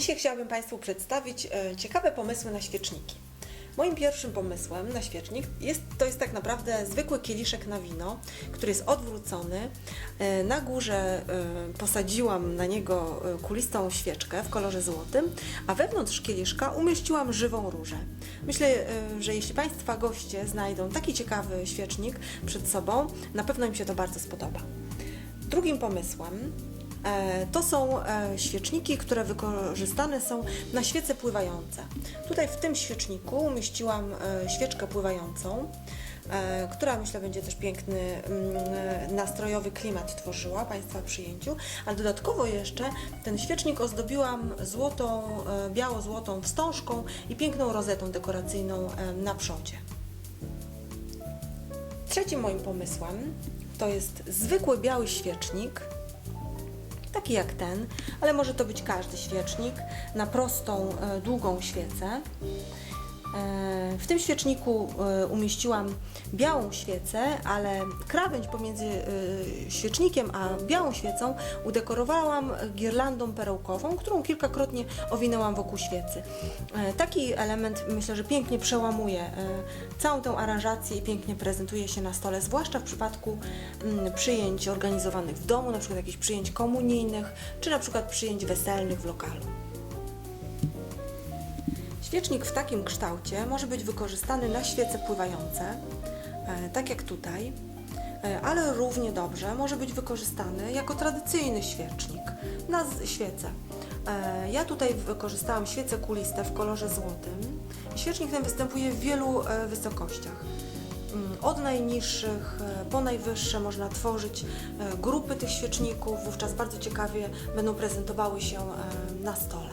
Dzisiaj chciałabym Państwu przedstawić e, ciekawe pomysły na świeczniki. Moim pierwszym pomysłem na świecznik jest, to jest tak naprawdę zwykły kieliszek na wino, który jest odwrócony. E, Na górze e, posadziłam na niego kulistą świeczkę w kolorze złotym, a wewnątrz kieliszka umieściłam żywą różę. Myślę, że jeśli Państwa goście znajdą taki ciekawy świecznik przed sobą, na pewno im się to bardzo spodoba. Drugim pomysłem to są e, świeczniki, które wykorzystane są na świece pływające. Tutaj w tym świeczniku umieściłam e, świeczkę pływającą, e, która myślę będzie też piękny, mm, e, nastrojowy klimat tworzyła Państwa przyjęciu, a dodatkowo jeszcze ten świecznik ozdobiłam złotą, e, biało-złotą wstążką i piękną rozetą dekoracyjną e, na przodzie. Trzecim moim pomysłem to jest zwykły biały świecznik, taki jak ten, ale może to być każdy świecznik na prostą, e, długą świecę. E, W tym świeczniku e, umieściłam białą świecę, ale krawędź pomiędzy e, świecznikiem a białą świecą udekorowałam girlandą perełkową, którą kilkakrotnie owinęłam wokół świecy. Taki element myślę, że pięknie przełamuje całą tę aranżację i pięknie prezentuje się na stole, zwłaszcza w przypadku mm, przyjęć organizowanych w domu, na przykład jakichś przyjęć komunijnych, czy na przykład przyjęć weselnych w lokalu. Świecznik w takim kształcie może być wykorzystany na świece pływające, e, tak jak tutaj, e, ale równie dobrze może być wykorzystany jako tradycyjny świecznik na świece. E, Ja tutaj wykorzystałam świece kuliste w kolorze złotym. Świecznik ten występuje w wielu wysokościach. Mm, Od najniższych po najwyższe można tworzyć grupy tych świeczników, wówczas bardzo ciekawie będą prezentowały się na stole.